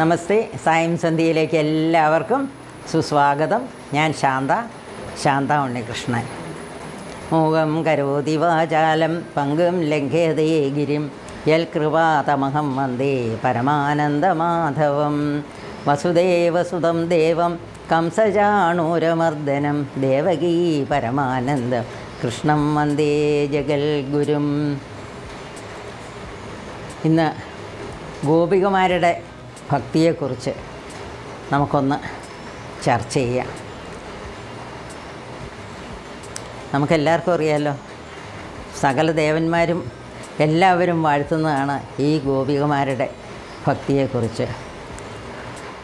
നമസ്തേ. സായം സന്ധ്യയിലേക്ക് എല്ലാവർക്കും സുസ്വാഗതം. ഞാൻ ശാന്ത ശാന്ത ഉണ്ണികൃഷ്ണൻ. മൂകം കരോതി വാചാലം പങ്കും ലംഘയതേ ഗിരിം. യൽ കൃപാതമഹം വന്ദേ പരമാനന്ദമാധവം. വസുദേവസുതം ദേവം കംസജാണൂരമർദ്ദനം. ദേവകീ പരമാനന്ദം കൃഷ്ണം വന്ദേ ജഗൽഗുരും. ഇന്ന് ഗോപികമാരുടെ ഭക്തിയെക്കുറിച്ച് നമുക്കൊന്ന് ചർച്ച ചെയ്യാം. നമുക്കെല്ലാവർക്കും അറിയാമല്ലോ സകല ദേവന്മാരും എല്ലാവരും വാഴ്ത്തുന്നതാണ് ഈ ഗോപികമാരുടെ ഭക്തിയെക്കുറിച്ച്.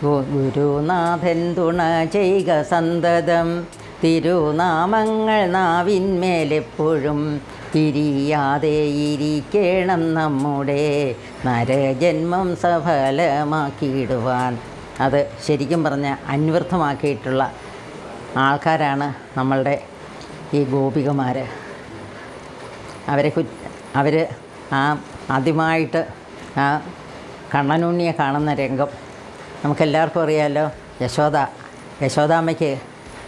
ഗുരുനാഥൻ തുണ ചെയ്യുക സന്തതം തിരുനാമങ്ങൾ നാവിന്മേലെപ്പോഴും പിരിയാതെ ഇരിക്കണം നമ്മുടെ നരജന്മം സഫലമാക്കിയിടുവാൻ. അത് ശരിക്കും പറഞ്ഞ അന്വർത്ഥമാക്കിയിട്ടുള്ള ആൾക്കാരാണ് നമ്മളുടെ ഈ ഗോപികമാർ അവരെ കു അവർ ആ ആദ്യമായിട്ട് ആ കണ്ണനുണ്ണിയെ കാണുന്ന രംഗം. നമുക്കെല്ലാവർക്കും അറിയാമല്ലോ യശോദ യശോദാമ്മയ്ക്ക്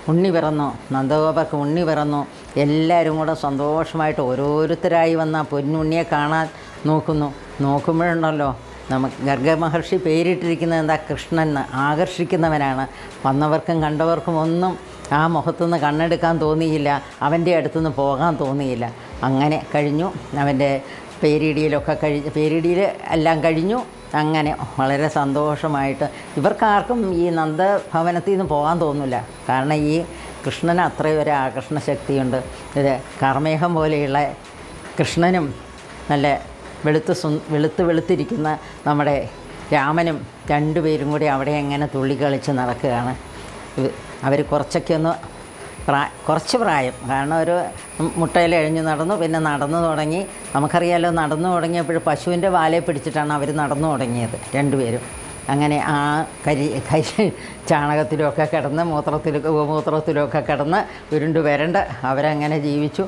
ഉണ്ണി പിറന്നു നന്ദഗോപർക്ക് ഉണ്ണി പിറന്നു. എല്ലാവരും കൂടെ സന്തോഷമായിട്ട് ഓരോരുത്തരായി വന്ന പൊന്നുണ്ണിയെ കാണാൻ നോക്കുന്നു. നോക്കുമ്പോഴുണ്ടല്ലോ നമുക്ക് ഗർഗമഹർഷി പേരിട്ടിരിക്കുന്നത് എന്താ? കൃഷ്ണൻ ആകർഷിക്കുന്നവനാണ്. വന്നവർക്കും കണ്ടവർക്കും ഒന്നും ആ മുഖത്തുനിന്ന് കണ്ണെടുക്കാൻ തോന്നിയില്ല. അവന്റെ അടുത്തുനിന്ന് പോകാൻ തോന്നിയില്ല. അങ്ങനെ കഴിഞ്ഞു. അവന്റെ പേരിടിയിലൊക്കെ കഴിഞ്ഞു പേരിടിയിൽ എല്ലാം കഴിഞ്ഞു. അങ്ങനെ വളരെ സന്തോഷമായിട്ട്. ഇവർക്കാർക്കും ഈ നന്ദഭവനത്തിൽ നിന്ന് പോകാൻ തോന്നില്ല. കാരണം ഈ കൃഷ്ണന് അത്രയും ഒരു ആകർഷണ ശക്തിയുണ്ട് ഇത് കർമേഹം പോലെയുള്ള കൃഷ്ണനും നല്ല വെളുത്ത് സു വെളുത്ത് വെളുത്തിരിക്കുന്ന നമ്മുടെ രാമനും രണ്ടുപേരും കൂടി അവിടെ എങ്ങനെ തുള്ളിക്കളിച്ച് നടക്കുകയാണ്. അവർ കുറച്ചൊക്കെ ഒന്ന് പ്രാ കുറച്ച് പ്രായം. കാരണം ഒരു മുട്ടയിൽ എഴിഞ്ഞ് നടന്നു പിന്നെ നടന്നു തുടങ്ങി. നമുക്കറിയാലോ നടന്നു തുടങ്ങിയപ്പോൾ പശുവിന്റെ വാലയെ പിടിച്ചിട്ടാണ് അവർ നടന്നു തുടങ്ങിയത് രണ്ടുപേരും അങ്ങനെ ആ കരി കരി ചാണകത്തിലുമൊക്കെ കിടന്ന് മൂത്രത്തിലൊക്കെ ഗോമൂത്രത്തിലൊക്കെ കിടന്ന് ഉരുണ്ട് വരണ്ട്. അവരങ്ങനെ ജീവിച്ചു.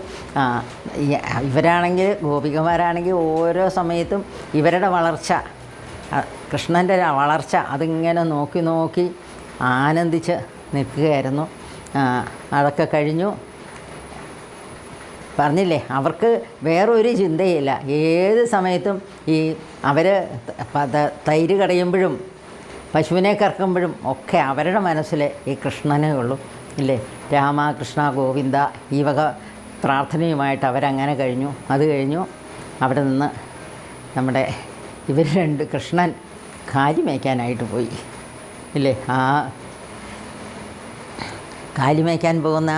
ഇവരാണെങ്കിൽ ഗോപികമാരാണെങ്കിൽ ഓരോ സമയത്തും ഇവരുടെ വളർച്ച കൃഷ്ണന്റെ വളർച്ച അതിങ്ങനെ നോക്കി നോക്കി ആനന്ദിച്ച് നിൽക്കുകയായിരുന്നു. അതൊക്കെ കഴിഞ്ഞു. പറഞ്ഞില്ലേ അവർക്ക് വേറൊരു ചിന്തയില്ല. ഏത് സമയത്തും ഈ അവർ തൈര് കടയുമ്പോഴും പശുവിനെ കറക്കുമ്പോഴും ഒക്കെ അവരുടെ മനസ്സിൽ ഈ കൃഷ്ണനേ ഉള്ളൂ ഇല്ലേ? രാമ കൃഷ്ണ ഗോവിന്ദ ഈ വക പ്രാർത്ഥനയുമായിട്ട് അവരങ്ങനെ കഴിഞ്ഞു. അത് കഴിഞ്ഞു അവിടെ നിന്ന് നമ്മുടെ ഇവർ രണ്ട് കൃഷ്ണൻ കാലി മേയ്ക്കാനായിട്ട് പോയി ഇല്ലേ? ആ കാലിമേക്കാൻ പോകുന്ന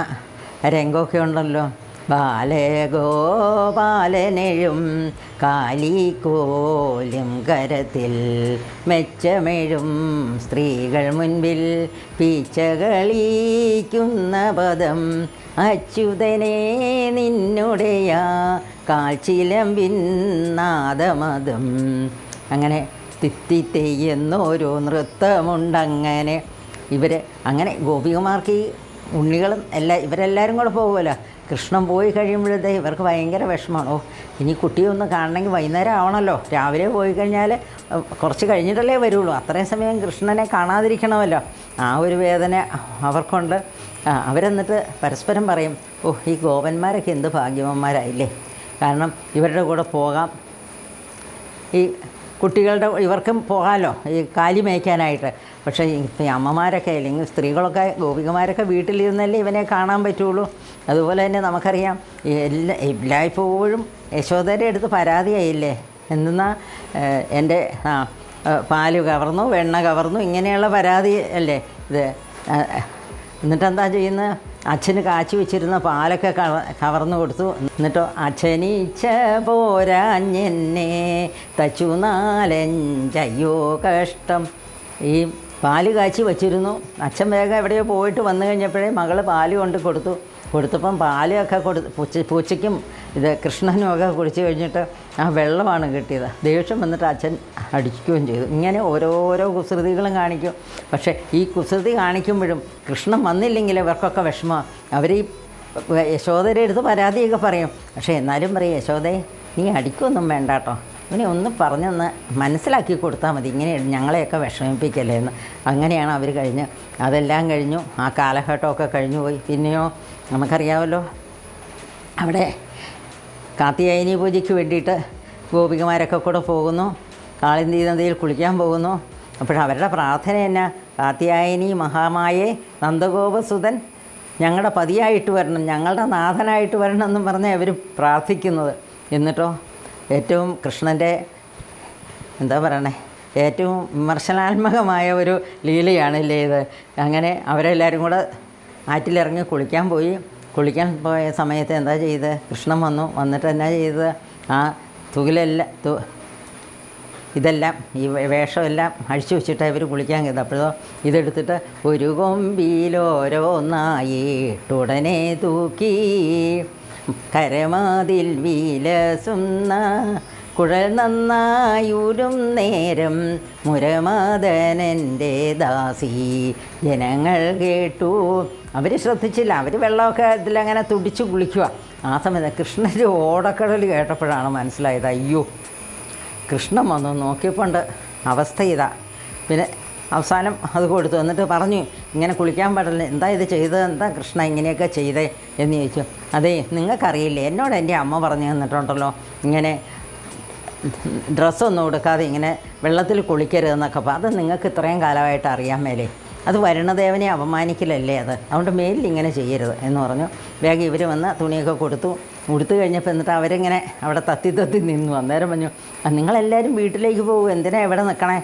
രംഗമൊക്കെ ഉണ്ടല്ലോ. ബാലഗോപാലനെഴും കാലിക്കോലും കരത്തിൽ മെച്ചമെഴും സ്ത്രീകൾ മുൻപിൽ പീച്ചകളിക്കുന്ന പദം അച്യുതനെ നിന്നുടയാ കാൽച്ചിലമ്പിൻ നാദമതം അങ്ങനെ തിത്തിത്തെയ്യുന്നോരോ നൃത്തമുണ്ടങ്ങനെ. ഇവർ അങ്ങനെ ഗോപികുമാർക്ക് ഈ ഉണ്ണികളും എല്ലാ ഇവരെല്ലാവരും കൂടെ പോകുമല്ലോ. കൃഷ്ണൻ പോയി കഴിയുമ്പോഴത്തേ ഇവർക്ക് ഭയങ്കര വിഷമമാണ്. ഇനി കുട്ടിയെ ഒന്ന് കാണണമെങ്കിൽ വൈകുന്നേരം ആവണമല്ലോ രാവിലെ പോയി കഴിഞ്ഞാൽ കുറച്ച് കഴിഞ്ഞിട്ടല്ലേ വരുള്ളൂ. അത്രയും സമയം കൃഷ്ണനെ കാണാതിരിക്കണമല്ലോ. ആ ഒരു വേദന അവർക്കുണ്ട്. അവരെന്നിട്ട് പരസ്പരം പറയും ഓ ഈ ഗോപന്മാരൊക്കെ എന്ത് ഭാഗ്യവന്മാരായില്ലേ. കാരണം ഇവരുടെ കൂടെ പോകാം. ഈ കുട്ടികളുടെ ഇവർക്കും പോകാമല്ലോ ഈ കാലി മേയ്ക്കാനായിട്ട്. പക്ഷേ ഈ അമ്മമാരൊക്കെ അല്ലെങ്കിൽ സ്ത്രീകളൊക്കെ ഗോപികമാരൊക്കെ വീട്ടിലിരുന്നല്ലേ ഇവനെ കാണാൻ പറ്റുള്ളൂ. അതുപോലെ തന്നെ നമുക്കറിയാം എല്ലാ എല്ലായ്പ്പോഴും യശോദരെ അടുത്ത് പരാതിയായില്ലേ? എന്തെന്നാ എന്റെ ആ പാൽ കവർന്നു വെണ്ണ കവർന്നു ഇങ്ങനെയുള്ള പരാതി അല്ലേ? ഇത് എന്നിട്ടെന്താ ചെയ്യുന്നത്? അച്ഛന് കാച്ചി വെച്ചിരുന്ന പാലൊക്കെ കവ- കവർന്നു കൊടുത്തു. എന്നിട്ടോ അച്ഛനീച്ച പോരാഞ്ഞെന്നെ തച്ചു നാലഞ്ചയ്യോ കഷ്ടം. ഈ പാൽ കാച്ചി വച്ചിരുന്നു. അച്ഛൻ വേഗം എവിടെയോ പോയിട്ട് വന്നു കഴിഞ്ഞപ്പോഴേ മകൾ പാൽ കൊണ്ട് കൊടുത്തു. കൊടുത്തപ്പം പാലൊക്കെ കൊടു പൂച്ച പൂച്ചയ്ക്കും ഇത് കൃഷ്ണനും ഒക്കെ കുടിച്ച് കഴിഞ്ഞിട്ട് ആ വെള്ളമാണ് കിട്ടിയത്. ദേഷ്യം വന്നിട്ട് അച്ഛൻ അടിക്കുകയും ചെയ്തു. ഇങ്ങനെ ഓരോരോ കുസൃതികളും കാണിക്കും. പക്ഷേ ഈ കുസൃതി കാണിക്കുമ്പോഴും കൃഷ്ണൻ വന്നില്ലെങ്കിൽ ഇവർക്കൊക്കെ വിഷമമാണ് അവർ ഈ യശോദയുടെ അടുത്ത് പരാതിയൊക്കെ പറയും. പക്ഷേ എന്നാലും പറയും യശോദയെ നീ അടിക്കൊന്നും വേണ്ട കേട്ടോ ഇവനെ ഒന്ന് പറഞ്ഞൊന്ന് മനസ്സിലാക്കി കൊടുത്താൽ മതി. ഇങ്ങനെ ഞങ്ങളെയൊക്കെ വിഷമിപ്പിക്കല്ലേ എന്ന് അങ്ങനെയാണ് അവർ കഴിഞ്ഞ്. അതെല്ലാം കഴിഞ്ഞു. ആ കാലഘട്ടമൊക്കെ കഴിഞ്ഞു പോയി. പിന്നെയോ? നമുക്കറിയാമല്ലോ. അവിടെ കാത്തിയായനി പൂജയ്ക്ക് വേണ്ടിയിട്ട് ഗോപികമാരൊക്കെ കൂടെ പോകുന്നു. കാളിന്തി നദിയിൽ കുളിക്കാൻ പോകുന്നു. അപ്പോൾ അവരുടെ പ്രാർത്ഥന എന്നാ? കാത്തിയായനി മഹാമായെ നന്ദഗോപസുതൻ ഞങ്ങളുടെ പതിയായിട്ട് വരണം. ഞങ്ങളുടെ നാഥനായിട്ട് വരണം എന്നും പറഞ്ഞ് അവർ പ്രാർത്ഥിക്കുന്നത്. എന്നിട്ടോ? ഏറ്റവും കൃഷ്ണന്റെ എന്താ പറയണേ ഏറ്റവും വിമർശനാത്മകമായ ഒരു ലീലയാണല്ലേ ഇത്. അങ്ങനെ അവരെല്ലാവരും കൂടെ ആറ്റിലിറങ്ങി കുളിക്കാൻ പോയി. കുളിക്കാൻ പോയ സമയത്ത് എന്താ ചെയ്ത്? കൃഷ്ണൻ വന്നു. വന്നിട്ട് എന്നാ ചെയ്തത് ആ തുകിലെല്ലാം തു ഇതെല്ലാം ഈ വേഷമെല്ലാം അഴിച്ചു വെച്ചിട്ട് ഇവർ കുളിക്കാൻ കയറി അപ്പോഴോ ഇതെടുത്തിട്ട് ഒരു കൊമ്പിലോരോന്നായിട്ടുടനെ തൂക്കി. കരമാതിൽ വീലസുന്ന കുഴൽ നന്നായൂരും നേരം മുരമാതനന്റെ ദാസി. ജനങ്ങൾ കേട്ടു. അവർ ശ്രദ്ധിച്ചില്ല. അവർ വെള്ളമൊക്കെ ഇതിലങ്ങനെ തുടിച്ച് കുളിക്കുക ആ സമയത്ത് കൃഷ്ണന്റെ ഓടക്കടൽ കേട്ടപ്പോഴാണ് മനസ്സിലായത് അയ്യോ കൃഷ്ണൻ വന്നു നോക്കിയപ്പോണ്ട് അവസ്ഥ ഇതാ. പിന്നെ അവസാനം അത് കൊടുത്തു. എന്നിട്ട് പറഞ്ഞു ഇങ്ങനെ കുളിക്കാൻ പാടില്ല. എന്താ ഇത് ചെയ്തത്? എന്താ കൃഷ്ണ ഇങ്ങനെയൊക്കെ ചെയ്തേ? എന്ന് ചോദിച്ചു. അതേ നിങ്ങൾക്കറിയില്ലേ എന്നോട് എന്റെ അമ്മ പറഞ്ഞു തന്നിട്ടുണ്ടല്ലോ ഇങ്ങനെ ഡ്രസ്സൊന്നും എടുക്കാതെ ഇങ്ങനെ വെള്ളത്തിൽ കുളിക്കരുതെന്നൊക്കെ അത് നിങ്ങൾക്ക് ഇത്രയും കാലമായിട്ട് അറിയാൻ മേലേ. അത് വരുണദേവനെ അപമാനിക്കലല്ലേ അത്? അതുകൊണ്ട് മേലിൽ ഇങ്ങനെ ചെയ്യരുത് എന്ന് പറഞ്ഞു. വേഗം ഇവർ വന്ന് തുണിയൊക്കെ കൊടുത്തു. ഉടുത്തു കഴിഞ്ഞപ്പോൾ എന്നിട്ട് അവരിങ്ങനെ അവിടെ തത്തി തത്തി നിന്നു. അന്നേരം പറഞ്ഞു "ആ, നിങ്ങളെല്ലാവരും വീട്ടിലേക്ക് പോകും. എന്തിനാണ് ഇവിടെ നിൽക്കണേ?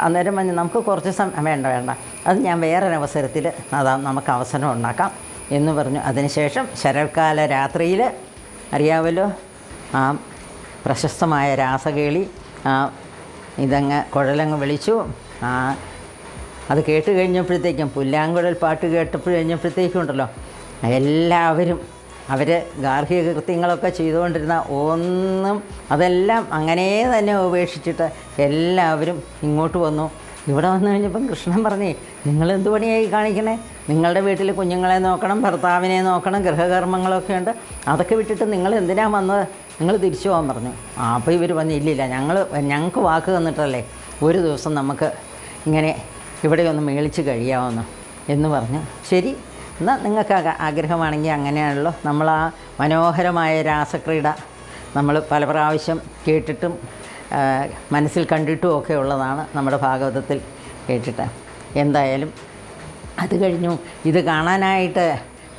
അന്നേരം മഞ്ഞ് നമുക്ക് കുറച്ച് സമയം വേണ്ട വേണ്ട. അത് ഞാൻ വേറൊരവസരത്തിൽ അതാ നമുക്ക് അവസരം ഉണ്ടാക്കാം. എന്ന് പറഞ്ഞു. അതിനുശേഷം ശരത്കാല രാത്രിയിൽ അറിയാമല്ലോ ആ പ്രശസ്തമായ രാസകേളി ആ ഇതങ്ങ് കുഴലങ്ങ് വിളിച്ചു. ആ അത് കേട്ട് കഴിഞ്ഞപ്പോഴത്തേക്കും പുല്ലാങ്കുഴൽ പാട്ട് കേട്ടപ്പോൾ കഴിഞ്ഞപ്പോഴത്തേക്കും ഉണ്ടല്ലോ എല്ലാവരും അവർ ഗാർഹിക കൃത്യങ്ങളൊക്കെ ചെയ്തുകൊണ്ടിരുന്ന ഒന്നും അതെല്ലാം അങ്ങനെ തന്നെ ഉപേക്ഷിച്ചിട്ട് എല്ലാവരും ഇങ്ങോട്ട് വന്നു. ഇവിടെ വന്നു കഴിഞ്ഞപ്പം കൃഷ്ണൻ പറഞ്ഞേ നിങ്ങൾ എന്ത് പണിയായി കാണിക്കണേ? നിങ്ങളുടെ വീട്ടിൽ കുഞ്ഞുങ്ങളെ നോക്കണം ഭർത്താവിനെ നോക്കണം ഗൃഹകർമ്മങ്ങളൊക്കെ ഉണ്ട്. അതൊക്കെ വിട്ടിട്ട് നിങ്ങൾ എന്തിനാ വന്നത്? നിങ്ങൾ തിരിച്ചു പോകാൻ പറഞ്ഞു. അപ്പോൾ ഇവർ പറഞ്ഞു ഇല്ലില്ല ഞങ്ങൾ ഞങ്ങൾക്ക് വാക്ക് തന്നിട്ടല്ലേ ഒരു ദിവസം നമുക്ക് ഇങ്ങനെ ഇവിടെ ഒന്ന് മേളിച്ച് കഴിയാമെന്ന് എന്ന് പറഞ്ഞു. ശരി എന്നാൽ നിങ്ങൾക്ക് ആഗ്രഹമാണെങ്കിൽ അങ്ങനെയാണല്ലോ. നമ്മൾ ആ മനോഹരമായ രാസക്രീഡ നമ്മൾ പല പ്രാവശ്യം കേട്ടിട്ടും മനസ്സിൽ കണ്ടിട്ടും ഒക്കെ ഉള്ളതാണ് നമ്മുടെ ഭാഗവതത്തിൽ കേട്ടിട്ട്. എന്തായാലും അത് കഴിഞ്ഞു. ഇത് കാണാനായിട്ട്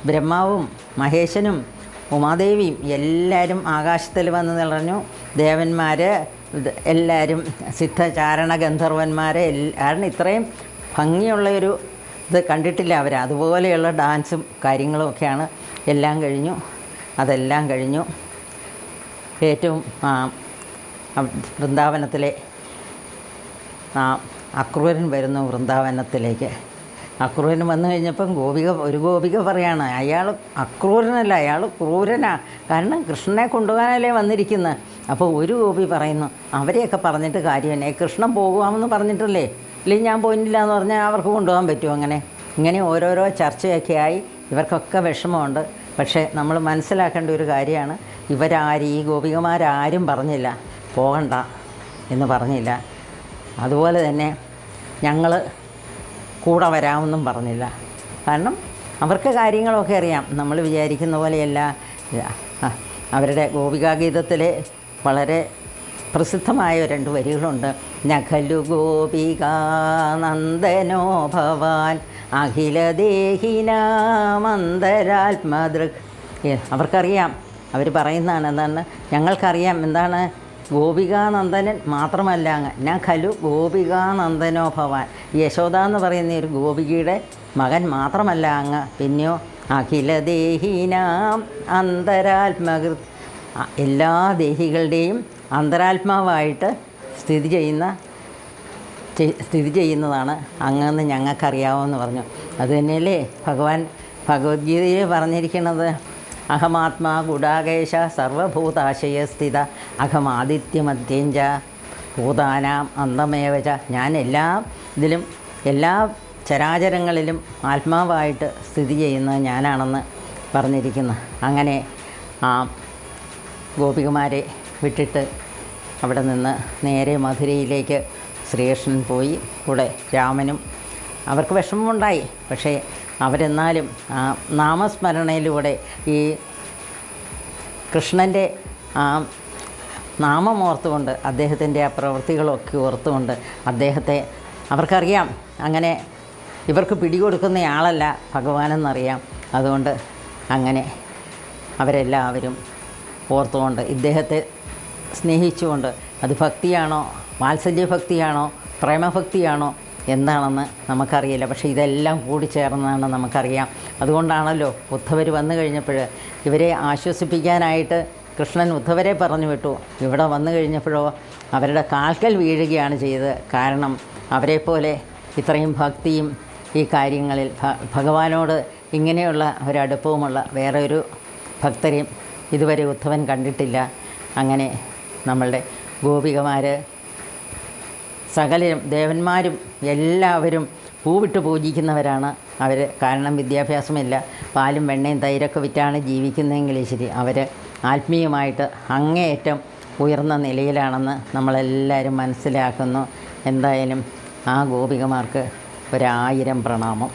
ബ്രഹ്മാവും മഹേശനും ഉമാദേവിയും എല്ലാവരും ആകാശത്തിൽ വന്ന് നിറഞ്ഞു. ദേവന്മാർ എല്ലാവരും സിദ്ധചാരണ ഗന്ധർവന്മാരെ കാരണം ഇത്രയും ഭംഗിയുള്ള ഒരു ഇത് കണ്ടിട്ടില്ല അവർ. അതുപോലെയുള്ള ഡാൻസും കാര്യങ്ങളും ഒക്കെയാണ്. എല്ലാം കഴിഞ്ഞു. അതെല്ലാം കഴിഞ്ഞു. ഏറ്റവും വൃന്ദാവനത്തിലെ അക്രൂരൻ വരുന്നു വൃന്ദാവനത്തിലേക്ക്. അക്രൂരൻ വന്നു കഴിഞ്ഞപ്പം ഗോപിക ഒരു ഗോപിക പറയാണ് അയാൾ അക്രൂരനല്ല അയാൾ ക്രൂരനാണ് കാരണം കൃഷ്ണനെ കൊണ്ടുപോകാനല്ലേ വന്നിരിക്കുന്നത് അപ്പോൾ ഒരു ഗോപി പറയുന്നു അവരെയൊക്കെ പറഞ്ഞിട്ട് കാര്യമല്ലേ കൃഷ്ണൻ പോകുവാമെന്ന് പറഞ്ഞിട്ടല്ലേ? ഇല്ലെങ്കിൽ ഞാൻ പോയിട്ടില്ല എന്ന് പറഞ്ഞാൽ അവർക്ക് കൊണ്ടുപോകാൻ പറ്റുമോ അങ്ങനെ? ഇങ്ങനെ ഓരോരോ ചർച്ചയൊക്കെ ആയി. ഇവർക്കൊക്കെ വിഷമമുണ്ട്. പക്ഷേ നമ്മൾ മനസ്സിലാക്കേണ്ട ഒരു കാര്യമാണ്. ഇവരാരും ഈ ഗോപികമാരാരും പറഞ്ഞില്ല. പോകണ്ട എന്ന് പറഞ്ഞില്ല. അതുപോലെ തന്നെ ഞങ്ങൾ കൂടെ വരാമെന്നും പറഞ്ഞില്ല. കാരണം അവർക്ക് കാര്യങ്ങളൊക്കെ അറിയാം. നമ്മൾ വിചാരിക്കുന്ന പോലെയല്ല. അവരുടെ ഗോപികാഗീതത്തിലെ വളരെ പ്രസിദ്ധമായ രണ്ട് വരികളുണ്ട്. നഖലു ഗോപികാനന്ദനോ ഭവാൻ അഖിലദേഹിനാമന്തരാത്മദൃക് അവർക്കറിയാം. അവർ പറയുന്നതാണ് എന്താണ്? ഞങ്ങൾക്കറിയാം എന്താണ്? ഗോപികാനന്ദനൻ മാത്രമല്ല അങ്ങ്. ഞാൻ ഖലു ഗോപികാനന്ദനോ ഭവാൻ. യശോദ എന്ന് പറയുന്ന ഒരു ഗോപികയുടെ മകൻ മാത്രമല്ല അങ്ങ്. പിന്നെയോ അഖിലദേഹീനാം അന്തരാത്മകൃത്. അ- എല്ലാ ദേഹികളുടെയും അന്തരാത്മാവായിട്ട് സ്ഥിതി ചെയ്യുന്ന സ്ഥിതി ചെയ്യുന്നതാണ് അങ്ങെന്ന് ഞങ്ങൾക്കറിയാവുമെന്ന് പറഞ്ഞു. അത് തന്നെയല്ലേ? ഭഗവാൻ ഭഗവത്ഗീതയിൽ പറഞ്ഞിരിക്കുന്നത് അഹമാത്മാ ഗുഡാകേശ സർവഭൂതാശയസ്ഥിത അഹമാദിത്യമധ്യഞ്ച ഭൂതാനാം അന്തമേവച. ഞാൻ എല്ലാ ഇതിലും എല്ലാ ചരാചരങ്ങളിലും ആത്മാവായിട്ട് സ്ഥിതി ചെയ്യുന്നത് ഞാനാണെന്ന് പറഞ്ഞിരിക്കുന്നു. അങ്ങനെ ആ ഗോപികമാരെ വിട്ടിട്ട് അവിടെ നിന്ന് നേരെ മധുരയിലേക്ക് ശ്രീകൃഷ്ണൻ പോയി. കൂടെ രാമനും അവർക്ക് വിഷമമുണ്ടായി. പക്ഷേ അവരെന്നാലും ആ നാമസ്മരണയിലൂടെ ഈ കൃഷ്ണന്റെ ആ നാമം ഓർത്തുകൊണ്ട് അദ്ദേഹത്തിന്റെ ആ പ്രവൃത്തികളൊക്കെ ഓർത്തുകൊണ്ട് അദ്ദേഹത്തെ അവർക്കറിയാം. അങ്ങനെ ഇവർക്ക് പിടികൊടുക്കുന്നയാളല്ല ഭഗവാനെന്നറിയാം. അതുകൊണ്ട് അങ്ങനെ അവരെല്ലാവരും ഓർത്തുകൊണ്ട് ഇദ്ദേഹത്തെ സ്നേഹിച്ചുകൊണ്ട് അത് ഭക്തിയാണോ? വാത്സല്യഭക്തിയാണോ? പ്രേമഭക്തിയാണോ? എന്താണെന്ന് നമുക്കറിയില്ല. പക്ഷേ ഇതെല്ലാം കൂടി ചേർന്നതാണ് നമുക്കറിയാം. അതുകൊണ്ടാണല്ലോ ഉദ്ധവർ വന്നു കഴിഞ്ഞപ്പോൾ ഇവരെ ആശ്വസിപ്പിക്കാനായിട്ട് കൃഷ്ണൻ ഉദ്ധവരെ പറഞ്ഞു വിട്ടു. ഇവിടെ വന്നു കഴിഞ്ഞപ്പോഴോ അവരുടെ കാൽക്കൽ വീഴുകയാണ് ചെയ്തത്. കാരണം അവരെപ്പോലെ ഇത്രയും ഭക്തിയും ഈ കാര്യങ്ങളിൽ ഭഗവാനോട് ഇങ്ങനെയുള്ള ഒരടുപ്പവുമുള്ള വേറെ ഒരു ഭക്തരെയും ഇതുവരെ ഉദ്ധവൻ കണ്ടിട്ടില്ല. അങ്ങനെ നമ്മളുടെ ഗോപികമാർ സകലരും ദേവന്മാരും എല്ലാവരും പൂവിട്ട് പൂജിക്കുന്നവരാണ് അവർ കാരണം വിദ്യാഭ്യാസമില്ല. പാലും വെണ്ണയും തൈരൊക്കെ വിറ്റാണ് ജീവിക്കുന്നതെങ്കിൽ ശരി. അവർ ആത്മീയമായിട്ട് അങ്ങേയറ്റം ഉയർന്ന നിലയിലാണെന്ന് നമ്മളെല്ലാവരും മനസ്സിലാക്കുന്നു. എന്തായാലും ആ ഗോപികമാർക്ക് ഒരായിരം പ്രണാമം.